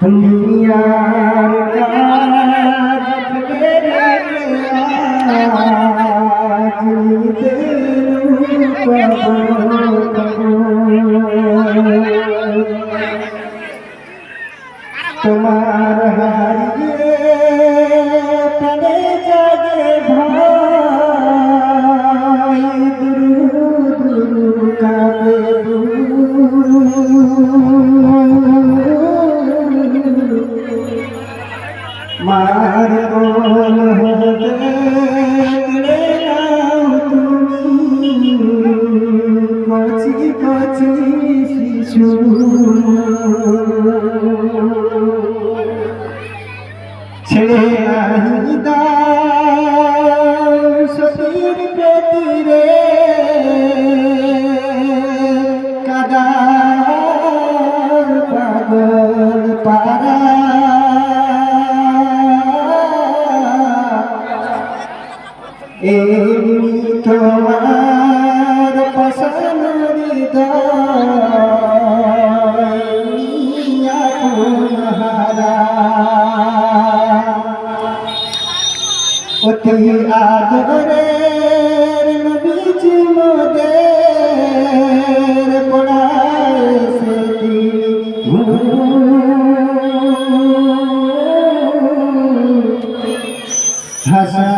দুনিয়ার তোমার হারিয়ে প্রাণে জাগে ভাই দুরু দুরু কাবে মার ছেড়ে আহি দাও সতীর পেতিরে কাদার পাগল তোমার অতি আদরের নবীজি মোদের পড়ায় সেটি হাসান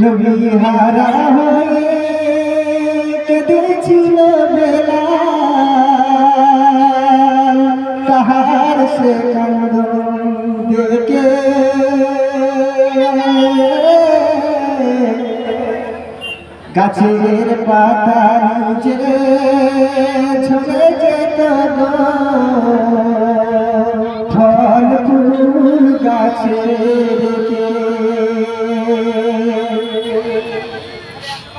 নবী হারা হয়ে বেলা তাহার সে কান্দন দেখে গাছের পাতা নিচে ছড়ে যেত ফল ফুল গাছে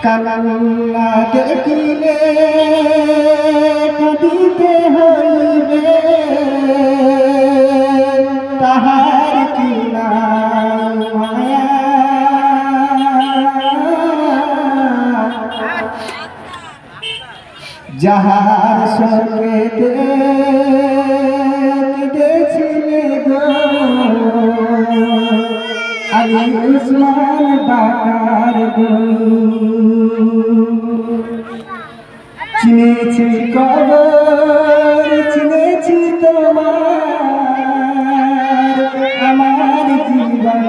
কান্না দেখিলে কাঁদিতে হইবে। তাহার কি মায়া? যাহার সঙ্গেতে আমি উসমান বাকার চিনেছি কবর চিনেছি তোমার আমার জীবন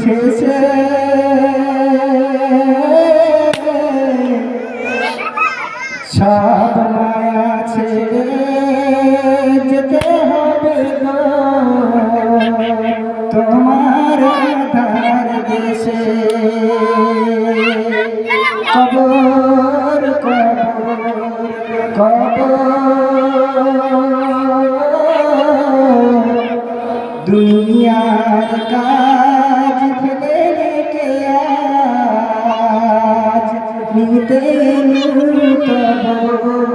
শেষে সব মায়া যেতে হবে তোমার কবর দুনিয়ার কাজ ফেলে রেখে আজ নিতে তব